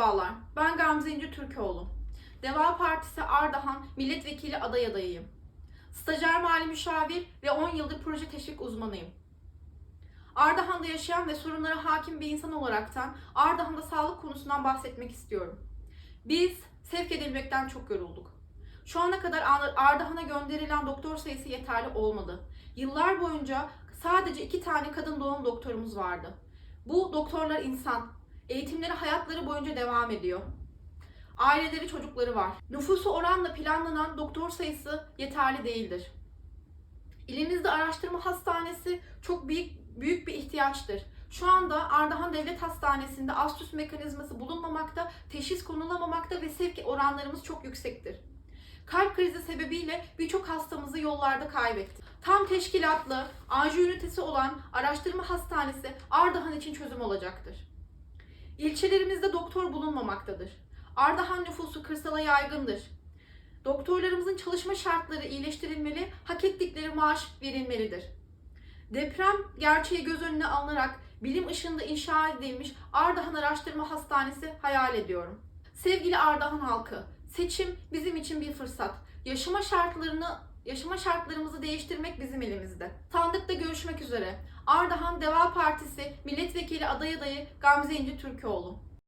Merhabalar, ben Gamze İnci Türkoğlu. Deva Partisi Ardahan Milletvekili aday adayıyım. Stajyer mali müşavir ve 10 yıldır proje teşvik uzmanıyım. Ardahan'da yaşayan ve sorunlara hakim bir insan olaraktan Ardahan'da sağlık konusundan bahsetmek istiyorum. Biz sevk edilmekten çok yorulduk. Şu ana kadar Ar- Ardahan'a gönderilen doktor sayısı yeterli olmadı. Yıllar boyunca sadece iki tane kadın doğum doktorumuz vardı. Bu doktorlar insan, Eğitimleri hayatları boyunca devam ediyor. Aileleri çocukları var. Nüfusu oranla planlanan doktor sayısı yeterli değildir. İlimizde araştırma hastanesi çok büyük, büyük bir ihtiyaçtır. Şu anda Ardahan Devlet Hastanesi'nde astüs mekanizması bulunmamakta, teşhis konulamamakta ve sevk oranlarımız çok yüksektir. Kalp krizi sebebiyle birçok hastamızı yollarda kaybettik. Tam teşkilatlı, anjiyo ünitesi olan araştırma hastanesi Ardahan için çözüm olacaktır. İlçelerimizde doktor bulunmamaktadır. Ardahan nüfusu kırsala yaygındır. Doktorlarımızın çalışma şartları iyileştirilmeli, hak ettikleri maaş verilmelidir. Deprem gerçeği göz önüne alınarak bilim ışığında inşa edilmiş Ardahan Araştırma Hastanesi hayal ediyorum. Sevgili Ardahan halkı, seçim bizim için bir fırsat. Yaşama şartlarını Yaşama şartlarımızı değiştirmek bizim elimizde. Sandıkta görüşmek üzere. Ardahan Deva Partisi Milletvekili aday adayı Gamze İnci Türkoğlu.